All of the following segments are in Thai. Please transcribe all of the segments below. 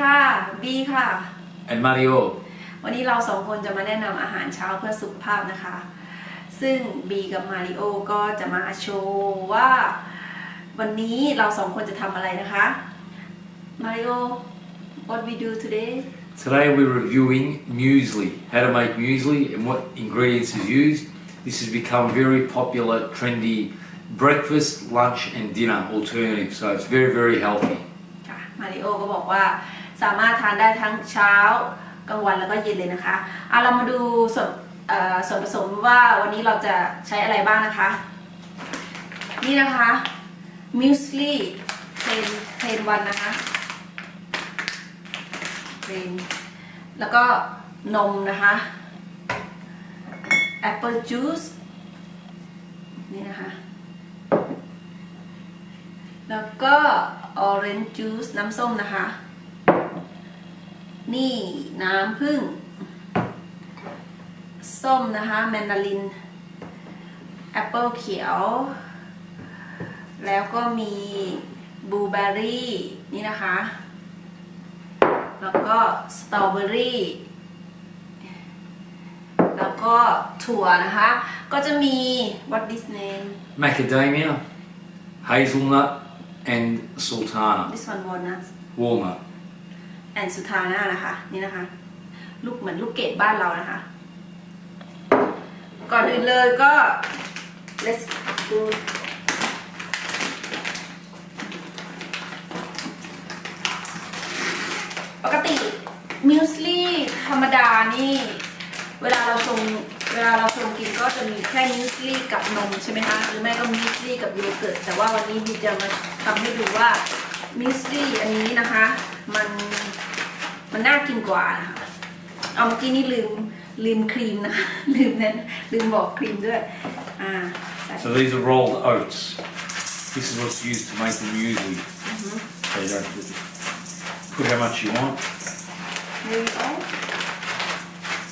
ค่ะ บีค่ะ and Mario. วันนี้เราสองคนจะมาแนะนำอาหารเช้าเพื่อสุขภาพนะคะ ซึ่งบีกับมาริโอก็จะมาโชว์ว่า วันนี้เราสองคนจะทำอะไรนะคะ มาริโอ what we do today Today we're reviewing muesli, how to make muesli and what ingredients is used. This has become very popular, trendy breakfast, lunch and dinner alternative, so it's very, very healthy. ค่ะมาริโอก็บอกว่า สามารถทานได้ทั้งเช้ากลางวันแล้วก็เย็นเลยนะคะเอาเรามาดูส่วนส่วนผสมว่าวันนี้เราจะใช้อะไรบ้างนะคะ นี่นะคะมิวสลีเทนเทนวันนะคะเทนแล้วก็นมนะคะแอปเปิลจูสนี่นะคะ แล้วก็ออเรนจ์จูสน้ำส้มนะคะ นี่น้ำผึ้งส้มนะคะแมนดารินแอปเปิลเขียว แล้วก็มีบลูเบอร์รี่นี่นะคะ แล้วก็สตรอเบอรี่แล้วก็ถั่วนะคะ ก็จะมี what this name Macadamia, hazelnut and sultana, this one walnut walnut. แอนสุธาน่านะคะนี่นะคะ ลูกเหมือนลูกเกดบ้านเรานะคะ ก่อนอื่นเลยก็ let's do ปกติมิวสลี่ธรรมดานี่ เวลาเราชงเวลาเราชงกินก็จะมีแค่มิวสลี่กับนมใช่ไหมคะหรือไม่ก็มิวสลี่กับโยเกิร์ตแต่ว่าวันนี้บีจะมาทำให้ดูว่ามิวสลี่อันนี้นะคะ มัน มันน่ากินกว่านะคะเอาเมื่อกี้นี่ลืมลืมครีมนะคะ ลืมนั้นลืมบอกครีมด้วย อ่าใส่ So these are rolled oats. This is what's used to make the muesli. So you don't put, put how much you want. There you go.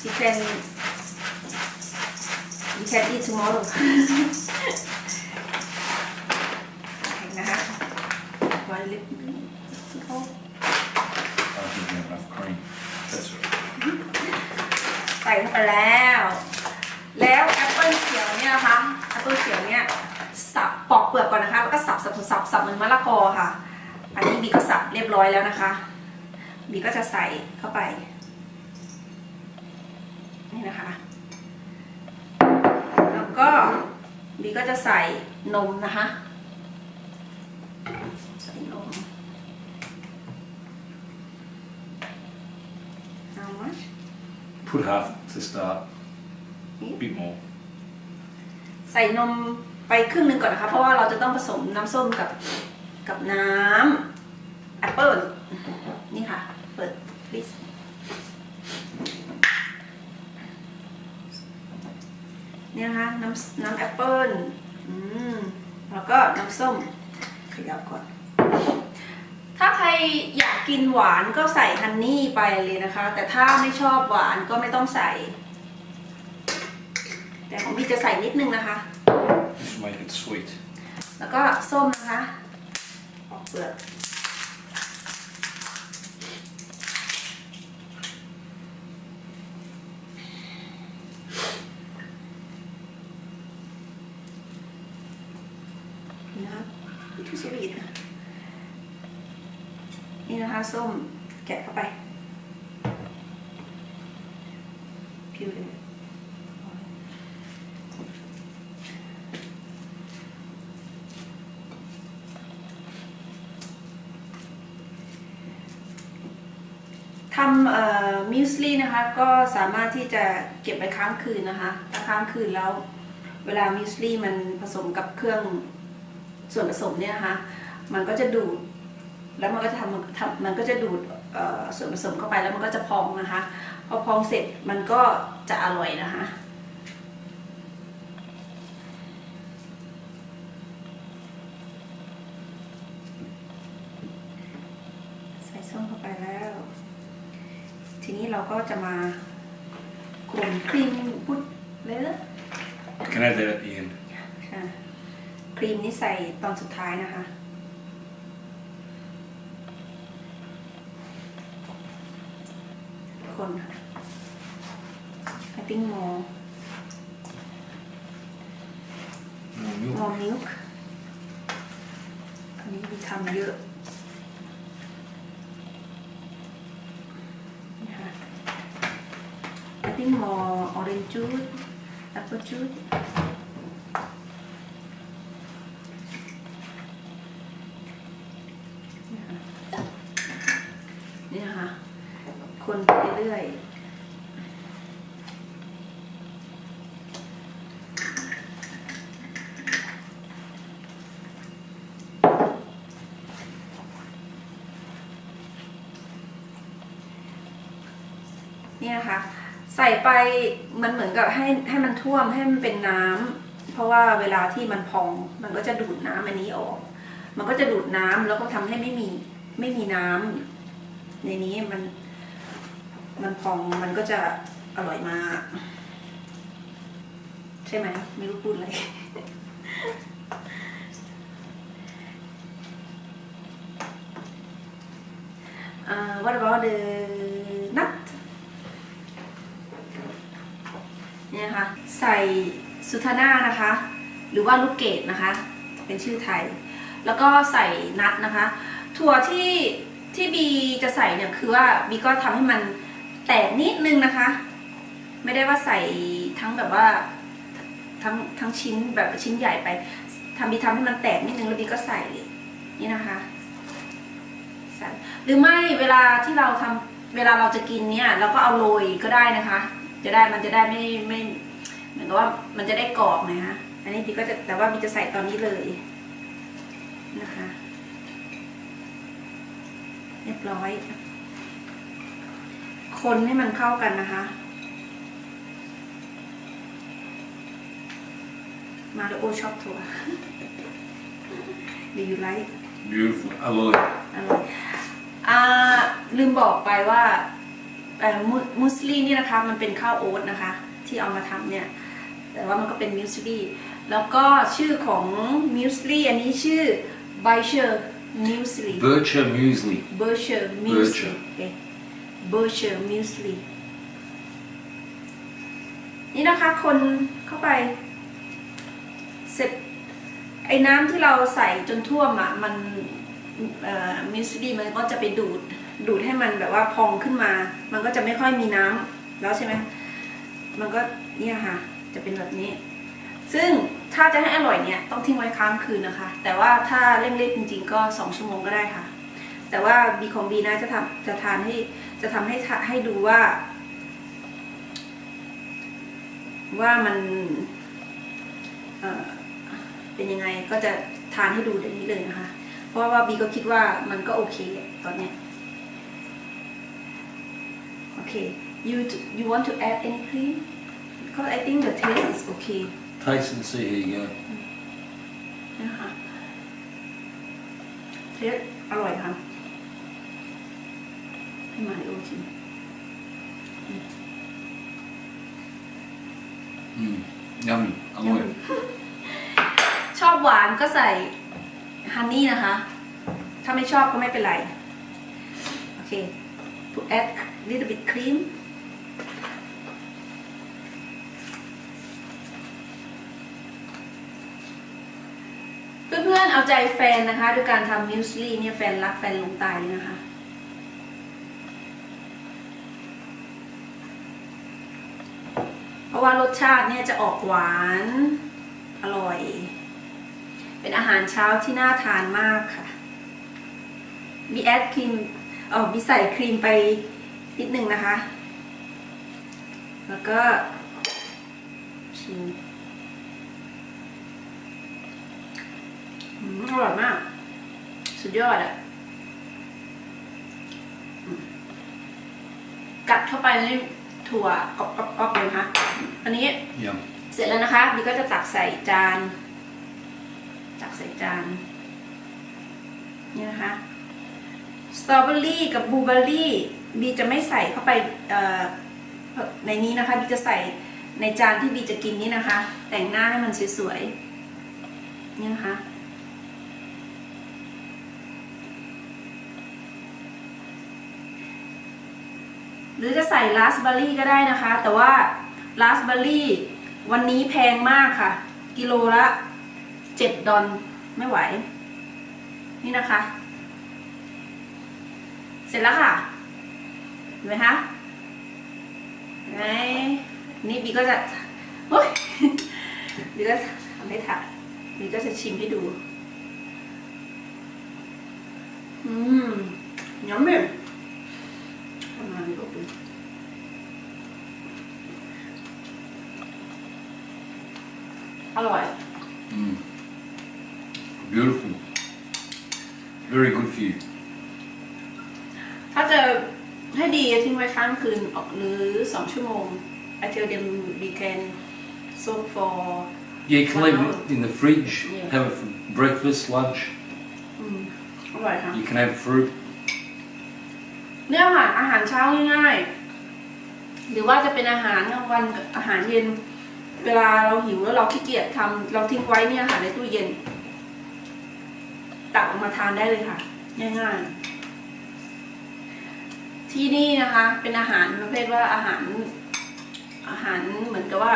You can you can eat tomorrow. นะคะ one lip oh. ส่เข้าไปแล้ว แล้วแอปเปิลเขียวเนี่ยนะคะแอปเปิลเขียวเนี่ยสับปอกเปลือกก่อนนะคะ แล้วก็สับสับสับสับเหมือนมะละกอค่ะ อันนี้บีก็สับเรียบร้อยแล้วนะคะบีก็จะใส่เข้าไป นี่นะคะ แล้วก็บีก็จะใส่นมนะคะ ใส่นม How much? Put half to start. A bit more. ใส่นมไปครึ่งหนึ่งก่อนนะคะ เพราะว่าเราจะต้องผสมน้ำส้มกับกับน้ำแอปเปิลนี่ค่ะ เปิด please นี่นะคะ น้ำน้ำแอปเปิลอืมแล้วก็น้ำส้มขยับก่อน อยากกินหวานก็ใส่ฮันนี่ไปเลยนะคะ แต่ถ้าไม่ชอบหวานก็ไม่ต้องใส่ แต่ของพี่จะใส่นิดนึงนะคะ This will make it sweet. แล้วก็ส้มนะคะปอกเปลือกนี่นะคะทูสวีทนะนี่นะคะ ส้มแกะเข้าไปพิวเลยทำมิวสลี่นะคะ ก็สามารถที่จะเก็บไปค้างคืนนะคะถ้าค้างคืนแล้วเวลามิวสลี่มันผสมกับเครื่องส่วนผสมเนี่ยนะคะ มันก็จะดูด แล้วมันก็จะทำทำมันก็จะดูดเอ่อส่วนผสมเข้าไปแล้วมันก็จะพองนะคะพอพองเสร็จมันก็จะอร่อยนะคะใส่ส้มเข้าไปแล้ว ทีนี้เราก็จะมาคนครีมพุดเลยนะ You can add that at the end. ค่ะครีมนี่ใส่ตอนสุดท้ายนะคะ คนค่ะ I think more More milk. more milk อันนี้มีทำเยอะนี่ค่ะ I think more orange juice apple juice คนไปเรื่อยนี่นะคะ ใส่ไปมันเหมือนกับให้ให้มันท่วมให้มันเป็นน้ำเพราะว่าเวลาที่มันพองมันก็จะดูดน้ำอันนี้ออก มันก็จะดูดน้ำแล้วก็ทำให้ไม่มีไม่มีน้ำในนี้มัน มันพองมันก็จะอร่อยมาก ใช่ไหมไม่รู้พูดอะไร uh, what about the nut เนี่ยนะคะใส่สุทาน่านะคะ หรือว่าลูกเกดนะคะ เป็นชื่อไทย แล้วก็ใส่นัทนะคะ ถั่วที่ที่บีจะใส่เนี่ยคือว่าบีก็ทำให้มัน แตกนิดนึงนะคะ ไม่ได้ว่าใส่ทั้งแบบว่าทั้งทั้งชิ้นแบบชิ้นใหญ่ไปทำบีทำให้มันแตกนิดนึงแล้วบีก็ใส่นี่นะคะใส่หรือไม่เวลาที่เราทำเวลาเราจะกินเนี่ยเราก็เอาโรยก็ได้นะคะ จะได้มันจะได้ไม่ไม่เหมือนกับว่ามันจะได้กรอบนะคะอันนี้บีก็จะแต่ว่าบีจะใส่ตอนนี้เลยนะคะ เรียบร้อย คนให้มันเข้ากันนะคะ มาริโอชอบถั่ว Do you like Beautiful. Aloy. อร่อยอ่าลืมบอกไปว่าเอ่อมุมุสลีนี่นะคะมันเป็นข้าวโอ๊ตนะคะ ที่เอามาทำเนี่ย แต่ว่ามันก็เป็นมิวสลีแล้วก็ชื่อของมิวสลีอันนี้ชื่อไบเชอร์มิวสลี Bircher muesli. เบอร์เชอร์มิวสลี Bircher เบอร์เชอร์มิวสลีนี่นะคะคนเข้าไป เสร็จ ไอ้น้ำที่เราใส่จนท่วมอะ มันมิวสลีมันก็จะไปดูด ดูดให้มันแบบว่าพองขึ้นมา มันก็จะไม่ค่อยมีน้ำแล้วใช่ไหมมันก็เนี่ยค่ะ จะเป็นแบบนี้ ซึ่งถ้าจะให้อร่อยเนี่ยต้องทิ้งไว้ค้างคืนนะคะ แต่ว่าถ้าเร่งรีบจริงๆก็สองชั่วโมงก็ได้ค่ะ แต่ว่าบีของบีนะจะทำจะทานให้ จะทำให้ทาให้ดูว่า ว่ามันเอ่อเป็นยังไงก็จะทานให้ดูเดี๋ยวนี้เลยนะคะ เพราะว่าบีก็คิดว่ามันก็โอเคตอนเนี้ยโอเค you you want to add any cream because I think the taste is okay Taste and see. Here you go. นะคะเทสอร่อยค่ะ ให้มาริโอชิม Mm. Yummy. Aloy. ชอบหวานก็ใส่ฮันนี่นะคะ ถ้าไม่ชอบก็ไม่เป็นไร โอเค to add little bit cream เพื่อนๆ เอาใจแฟนนะคะด้วยการทำมิวสลีเนี่ยแฟนรักแฟนหลงตายเลยนะคะ เพ ราะว่ารสชาติเนี่ยจะออกหวานอร่อย เป็นอาหารเช้าที่น่าทานมากค่ะ มีแอดครีมเออมีใส่ครีมไปนิดนึงนะคะ แล้วก็ชิมอร่อยมาก สุดยอดอะกัดเข้าไปนี่ ถั่วกรอบๆๆเลยนะคะ อันนี้ Yum. เสร็จแล้วนะคะบีก็จะตักใส่จาน ตักใส่จานนี่นะคะสตรอเบอรี่กับบลูเบอรี่บีจะไม่ใส่เข้าไปเอ่อในนี้นะคะบีจะใส่ในจานที่บีจะกินนี่นะคะ แต่งหน้าให้มันสวยๆนี่นะคะ หรือจะใส่ราสเบอร์รี่ก็ได้นะคะ แต่ว่าราสเบอร์รี่วันนี้แพงมากค่ะ กิโลละเจ็ดดอลไม่ไหว นี่นะคะ เสร็จแล้วค่ะเห็นไหมคะไหนนี่บีก็จะโอ๊ยบีก็ทำให้ถ่ายบีก็จะชิมให้ดู อืมยำเลย ประมาณนี้ก็เป็นอร่อย Mm. Beautiful. Very good for you. ถ้าจะให้ดีทิ้งไว้ค้างคืนออกหรือสองชั่วโมง I tell them we can soak for Yeah, you can leave it in the fridge, Yeah. have it for breakfast, lunch. อืมอร่อยค่ะ You can have fruit. เนี่ยค่ะอาหารเช้าง่ายๆ หรือว่าจะเป็นอาหารกลางวันอาหารเย็น เวลาเราหิวแล้วเราขี้เกียจทำเราทิ้งไว้เนี่ยค่ะในตู้เย็น ตักออกมาทานได้เลยค่ะ ง่ายๆ ที่นี่นะคะ เป็นอาหารประเภทว่าอาหารอาหารเหมือนกับว่า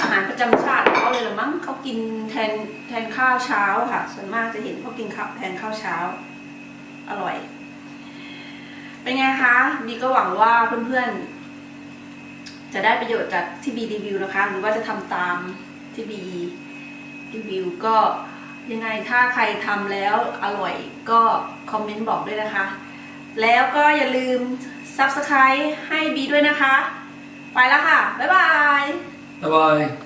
อาหารประจำชาติเขาเลยหรือมั้งเขากินแทนแทนข้าวเช้าค่ะ ส่วนมากจะเห็นเขากินข้าวแทนข้าวเช้า อร่อย เป็นไงคะบีก็หวังว่าเพื่อนๆ จะได้ประโยชน์จากที่บีรีวิวนะคะ หรือว่าจะทำตามที่บีรีวิวก็ยังไงถ้าใครทำแล้วอร่อยก็คอมเมนต์บอกด้วยนะคะ แล้วก็อย่าลืม Subscribe ให้บีด้วยนะคะ ไปแล้วค่ะ บ๊ายบาย Bye bye.